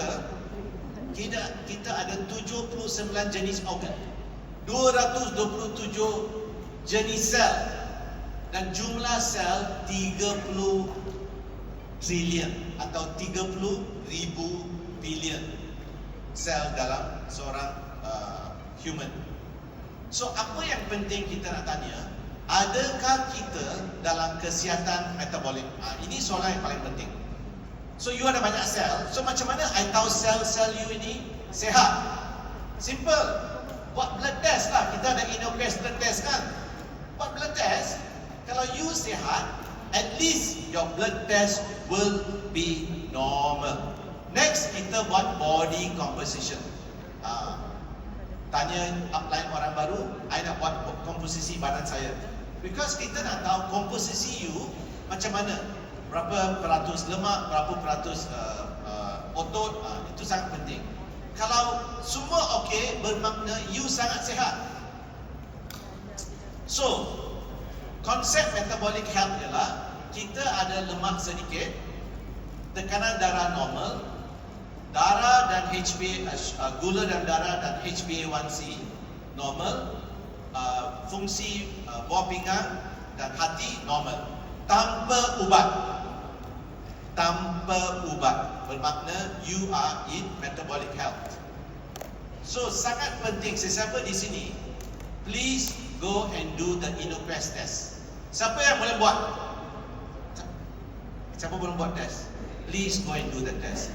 kata kita kita ada 79 jenis organ. 227 jenis sel dan jumlah sel 30 trilion atau 30 ribu billion sel dalam seorang uh, human. So apa yang penting kita nak tanya, adakah kita dalam kesihatan metabolik? Ha, ini soalan yang paling penting. So you ada banyak sel, so macam mana I tahu sel-sel you ini sehat? Simple. Buat blood test lah, kita ada InnoQuest blood test kan? Buat blood test, kalau you sehat, at least your blood test will be normal. Next, kita buat body composition. Uh, tanya upline orang baru, I nak buat komposisi badan saya. Because kita nak tahu komposisi you macam mana. Berapa peratus lemak, berapa peratus uh, uh, otot, uh, itu sangat penting. Kalau semua okey, bermakna you sangat sihat. So, konsep metabolic health ialah kita ada lemak sedikit, tekanan darah normal, darah dan HbA uh, gula dan darah dan HbA1c normal, uh, fungsi uh, buah pinggang dan hati normal tanpa ubat. Tanpa ubat bermakna you are in metabolic health. So sangat penting sesiapa di sini please go and do the InnoQuest test. Siapa yang boleh buat? Siapa boleh buat test? Please go and do the test.